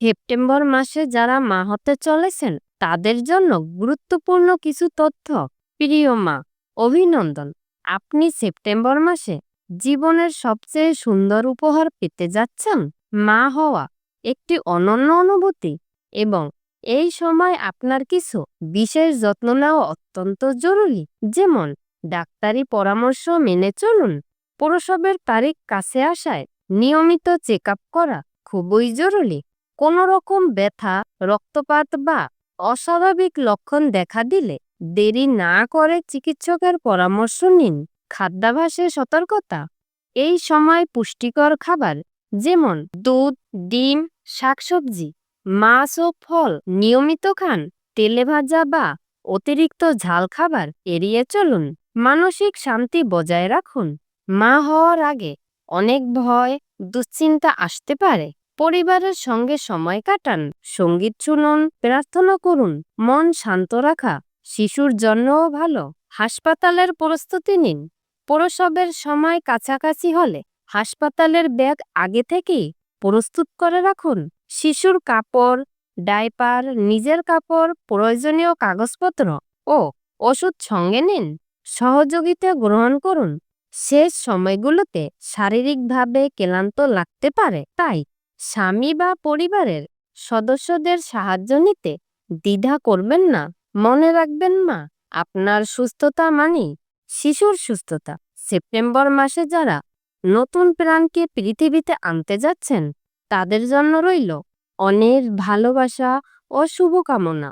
September মাসে যারা মা হতে চলেছেন, তাদের জন্য গুরুত্বপূর্ণ কিছু তথ্য। প্রিয় মা, অভিনন্দন। আপনি সেপ্টেম্বর মাসে জীবনের সবচেয়ে সুন্দর উপহার পেতে যাচ্ছেন মা হওয়া একটি অনন্য অনুভূতি এবং এই সময় আপনার কিছু বিশেষ যত্ন নেওয়া অত্যন্ত জরুরি। যেমন, ডাক্তারি পরামর্শ মেনে চলুন, প্রসবের তারিখ কাছে আসায় নিয়মিত চেক করা খুবই জরুরি। কোনো রকম ব্যথা, রক্তপাত বা অস্বাভাবিক লক্ষণ দেখা দিলে দেরি না করে চিকিৎসকের পরামর্শ নিন। খাদ্যাভাসে সতর্কতা। এই সময় পুষ্টিকর খাবার যেমন দুধ, ডিম, শাকসবজি, মাছ ও ফল নিয়মিত খান। তেলে ভাজা বা অতিরিক্ত ঝাল খাবার এড়িয়ে চলুন। মানসিক শান্তি বজায় রাখুন। মা হওয়ার আগে অনেক ভয়, দুশ্চিন্তা আসতে পারে। পরিবারের সঙ্গে সময় কাটান, সংগীত শুনুন, প্রার্থনা করুন, মন শান্ত রাখা, শিশুর জন্যও ভালো। হাসপাতালের প্রস্তুতি নিন। প্রসবের সময় কাছাকাছি হলে হাসপাতালের ব্যাগ আগে থেকেই প্রস্তুত করে রাখুন। শিশুর কাপড়, ডাইপার, নিজের কাপড়, প্রয়োজনীয় কাগজপত্র ও ওষুধ সঙ্গে নিন। সহযোগিতা গ্রহণ করুন। শেষ সময়গুলোতে শারীরিকভাবে ক্লান্ত লাগতে পারে, তাই স্বামী বা পরিবারের সদস্যদের সাহায্য নিতে দ্বিধা করবেন না। মনে রাখবেন মা, আপনার সুস্থতা মানে শিশুর সুস্থতা। সেপ্টেম্বর মাসে যারা নতুন প্রাণকে পৃথিবীতে আনতে যাচ্ছেন, তাদের জন্য রইল অনেক ভালোবাসা ও শুভকামনা।